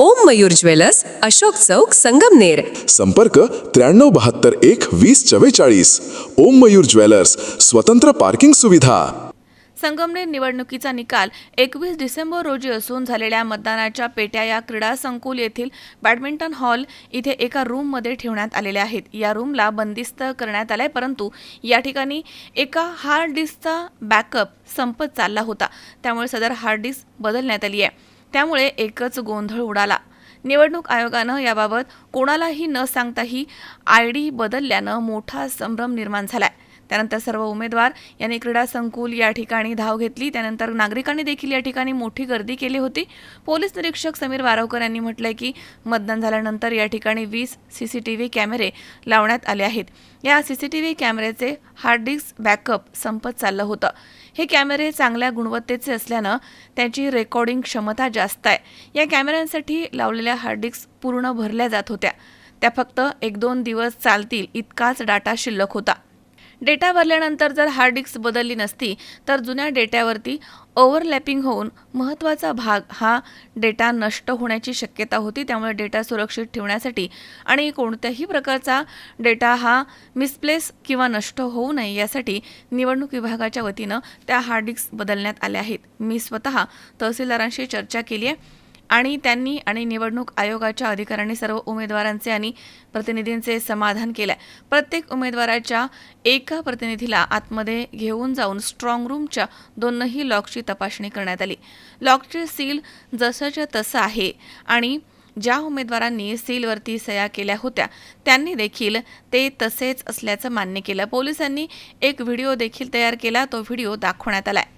ओम Mayur jewellers Ashok Chowk Sangamner. संपर्क त्र्याण्णव बहात्तर एक वीस चव्वेचाळीस. ओम मयूर ज्वेलर्स स्वतंत्र पार्किंग सुविधा. संगमनेर निवडणुकीचा निकाल एकवीस डिसेंबर रोजी असून झालेल्या मतदानाच्या पेट्या या क्रीडा संकुल येथील बॅडमिंटन हॉल इथे एका रूममध्ये ठेवण्यात आलेल्या आहेत. या रूमला बंदिस्त करण्यात आलाय परंतु या ठिकाणी एका हार्ड डिस्कचा बॅकअप संपत चालला होता. त्यामुळे सदर हार्ड डिस्क बदलण्यात आली आहे. त्यामुळे एकच गोंधळ उडाला. निवडणूक आयोगानं याबाबत कोणालाही न सांगताही आय डी बदलल्यानं मोठा संभ्रम निर्माण झालाय. त्यानंतर सर्व उमेदवार यांनी क्रीडा संकुल या ठिकाणी धाव घेतली. त्यानंतर नागरिकांनी देखील या ठिकाणी मोठी गर्दी केली होती. पोलीस निरीक्षक समीर वारवकर यांनी म्हटलंय की मतदान झाल्यानंतर या ठिकाणी वीस सी सी टी व्ही कॅमेरे लावण्यात आले आहेत. या सी सी टी व्ही कॅमेऱ्याचे हार्ड डिस्क बॅकअप संपत चाललं होतं. हे कॅमेरे चांगल्या गुणवत्तेचे असल्यानं त्यांची रेकॉर्डिंग क्षमता जास्त आहे. या कॅमेऱ्यांसाठी लावलेल्या हार्ड डिस्क पूर्ण भरल्या जात होत्या. त्या फक्त एक दोन दिवस चालतील इतकाच डाटा शिल्लक होता. डेटा भरल्यानंतर जर हार्ड डिस्क बदलली नसती तर जुन्या डेट्यावरती ओव्हरलॅपिंग होऊन महत्त्वाचा भाग हा डेटा नष्ट होण्याची शक्यता होती. त्यामुळे डेटा सुरक्षित ठेवण्यासाठी आणि कोणत्याही प्रकारचा डेटा हा मिसप्लेस किंवा नष्ट होऊ नये यासाठी निवडणूक विभागाच्या वतीनं त्या हार्ड डिस्क बदलण्यात आल्या आहेत. मी स्वतः तहसीलदारांशी चर्चा केली आहे. आणि त्यांनी आणि निवडणूक आयोगाच्या अधिकाऱ्यांनी सर्व उमेदवारांचे आणि प्रतिनिधींचे समाधान केलंय. प्रत्येक उमेदवाराच्या एका प्रतिनिधीला आतमध्ये घेऊन जाऊन स्ट्रॉंग रूमच्या दोनही लॉकची तपासणी करण्यात आली. लॉकचे सील जसंच्या तसं आहे आणि ज्या उमेदवारांनी सीलवरती सह्या केल्या होत्या त्यांनी देखील ते तसेच असल्याचं मान्य केलं. पोलिसांनी एक व्हिडिओ देखील तयार केला तो व्हिडिओ दाखवण्यात आला आहे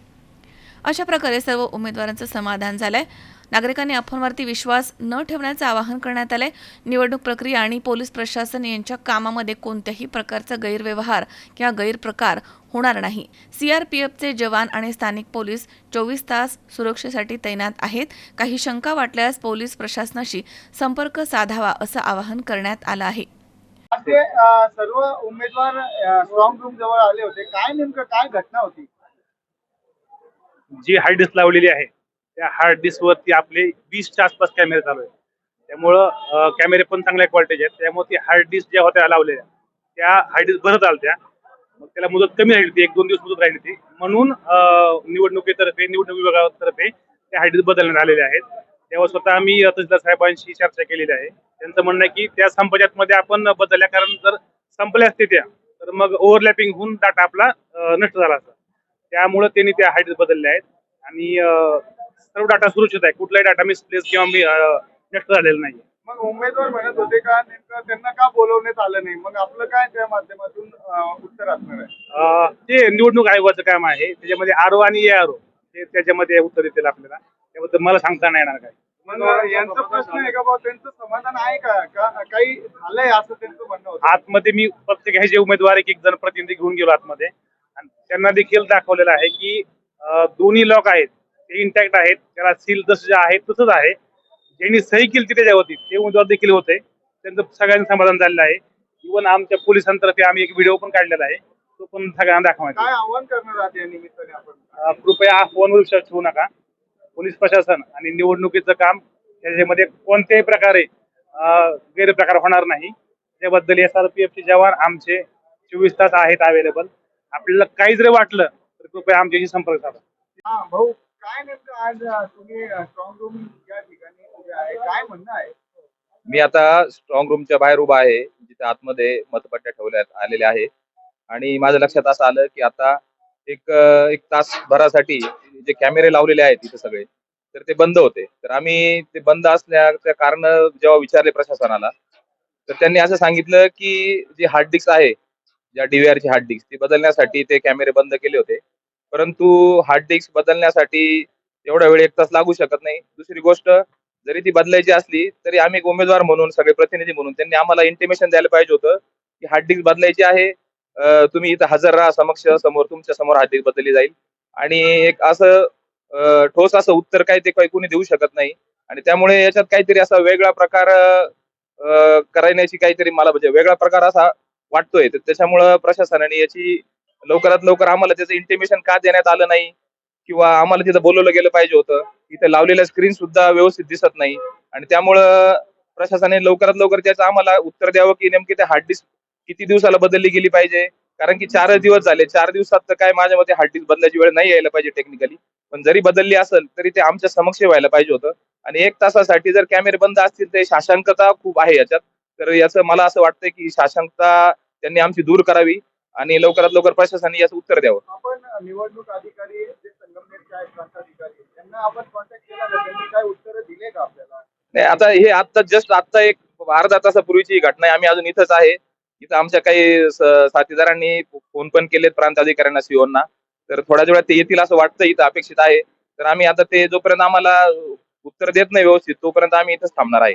अशा प्रकारे सर्व उमेदवारांचं समाधान झालंय. नागरिकांनी अफवांवरती विश्वास न ठेवण्याचं आवाहन करण्यात आलंय. निवडणूक प्रक्रिया आणि पोलीस प्रशासन यांच्या कामामध्ये कोणत्याही प्रकारचा गैरव्यवहार किंवा गैरप्रकार होणार नाही. सीआरपीएफचे जवान आणि स्थानिक पोलीस चोवीस तास सुरक्षेसाठी तैनात आहेत. काही शंका वाटल्यास पोलीस प्रशासनाशी संपर्क साधावा असं आवाहन करण्यात आलं आहे. सर्व उमेदवार स्ट्रॉंग रूम जवळ आले होते. काय नेमकं काय घटना होती? जी हार्ड डिस्क लावलेली आहे त्या हार्ड डिस्कवरती आपले वीसच्या आसपास कॅमेरे चालू आहेत. त्यामुळं कॅमेरे पण चांगल्या क्वालिटीचे आहेत. त्यामुळे ती हार्ड डिस्क ज्या होत्या लावलेल्या त्या हार्ड डिस्क भरत आल्या मग त्याला मुदत कमी राहिली होती एक दोन दिवस मुदत राहिली होती. म्हणून निवडणुकीतर्फे निवडणूक विभागातर्फे त्या हार्ड डिस्क बदलण्यात आलेल्या आहेत. तेव्हा स्वतः आम्ही तहसीलदार साहेबांशी चर्चा केलेली आहे. त्यांचं म्हणणं आहे की त्या संपजातमध्ये आपण बदलल्या कारण जर संपल्या असते त्या तर मग ओव्हरलॅपिंग होऊन डाटा आपला नष्ट झाला असता. त्यामुळे त्यांनी त्या हाईट बदलल्या आहेत. आणि सर्व डाटा सुरक्षित आहे. कुठलाही डाटा मिसप्लेस किंवा मी नष्ट झालेला नाही मग उमेदवार म्हणत होते का नेमकं त्यांना का बोलवण्यात आलं नाही? मग आपलं काय त्या माध्यमातून उत्तर असणार आहे? ते निवडणूक आयोगाचं काम आहे. त्याच्यामध्ये आर आणि ए आर ते त्याच्यामध्ये उत्तर देतील आपल्याला. त्याबद्दल मला सांगता नाही येणार काय. मग यांचा प्रश्न आहे का त्यांचं समाधान आहे का? काही झालंय असं त्यांचं म्हणणं होतं? आतमध्ये मी प्रत्येक हे जे उमेदवार एक एक जण प्रतिनिधी घेऊन गेलो आतमध्ये. त्यांना देखील दाखवलेलं आहे की दोन्ही लॉक आहेत. ते इंटॅक्ट आहेत. त्याला सील जसं जे आहे तसंच आहे. ज्यांनी सही केली होती त्याच्यावरती ते उमेदवार देखील होते. त्यांचं सगळ्यांचं समाधान झालेलं आहे. इव्हन आमच्या पोलिसांतर्फे आम्ही एक व्हिडिओ पण काढलेला आहे. तो पण सगळ्यांना दाखवायचा काय आव्हान करणार आहात या निमित्ताने आपण? कृपया फोनवर विश्वास ठेवू नका. पोलीस प्रशासन आणि निवडणुकीचं काम त्याच्यामध्ये कोणत्याही प्रकारे गैरप्रकार होणार नाही. त्याबद्दल एस आर पी एफचे जवान आमचे चोवीस तास आहेत अवेलेबल आपल्याला काही जरी वाटलं तर कृपया आमच्याशी संपर्क साधा. हा भाऊ काय नेमकं आज तुम्ही स्ट्रॉंग रूम या ठिकाणी उभे आहे? काय म्हणणं आहे? मी आता स्ट्रॉंग रूमच्या बाहेर उभा आहे जिथे आतमध्ये मतपट्ट्या ठेवण्यात आलेल्या आहे. आणि माझ्या लक्षात असं आलं की आता एक एक तासभरासाठी जे कॅमेरे लावलेले आहेत तिथे सगळे तर ते बंद होते. तर आम्ही ते बंद असण्याचं कारण जेव्हा विचारले प्रशासनाला तर त्यांनी असं सांगितलं की जी हार्ड डिस्क आहे ज्या डीव्हीआरची ची हार्ड डिस्क ती बदलण्यासाठी ते कॅमेरे बंद केले होते. परंतु हार्ड डिस्क बदलण्यासाठी एवढा वेळ एक तास लागू शकत नाही. दुसरी गोष्ट जरी ती बदलायची असली तरी आम्ही एक उमेदवार म्हणून सगळे प्रतिनिधी म्हणून त्यांनी आम्हाला इंटिमेशन द्यायला पाहिजे होतं की हार्ड डिस्क बदलायची आहे. तुम्ही इथं हजर राहा समक्ष समोर तुमच्यासमोर हार्ड डिस्क बदलली जाईल. आणि एक असं ठोस असं उत्तर काय ते काही कोणी देऊ शकत नाही. आणि त्यामुळे याच्यात काहीतरी असा वेगळा प्रकार अं, करण्याची काहीतरी मला म्हणजे वेगळा प्रकार असा वाटतोय. तर त्याच्यामुळं प्रशासनाने याची लवकरात लवकर आम्हाला त्याचं इंटिमेशन का देण्यात आलं नाही किंवा आम्हाला तिथं बोलवलं गेलं पाहिजे होतं इथे लावलेल्या स्क्रीन सुद्धा व्यवस्थित दिसत नाही. आणि त्यामुळं प्रशासनाने लवकरात लवकर त्याचं आम्हाला उत्तर द्यावं की नेमकी ते हार्ड डिस्क किती दिवसाला बदलली गेली पाहिजे? कारण की चारच दिवस झाले. चार दिवसात तर काय माझ्या मते हार्ड डिस्क बदलायची वेळ नाही यायला पाहिजे टेक्निकली पण जरी बदलली असेल तरी ते आमच्या समक्ष व्हायला पाहिजे होतं. आणि एक तासासाठी जर कॅमेरे बंद असतील तर शासंकता खूप आहे याच्यात. तर याचं मला असं वाटतंय की शासंकता त्यांनी आमची दूर करावी आणि लवकरात लवकर प्रशासनाने याचं उत्तर द्यावं. आपण निवडणूक अधिकारी जे संगमनेरचे आहेत प्रांताधिकारी त्यांना आपण कॉन्टॅक्ट केला का? त्यांनी काय उत्तर दिले का आपल्याला? नाही आता हे आता जस्ट आता एक अर्धा तासापूर्वीची घटना आहे. आम्ही अजून इथंच आहे. इथं आमच्या काही स- साथीदारांनी फोन पण केलेत प्रांत अधिकाऱ्यांना सीओना. तर थोड्या वेळात ते येतील असं वाटतं इथं अपेक्षित आहे. तर आम्ही आता ते जोपर्यंत आम्हाला उत्तर देत नाही व्यवस्थित तोपर्यंत आम्ही इथंच थांबणार आहे.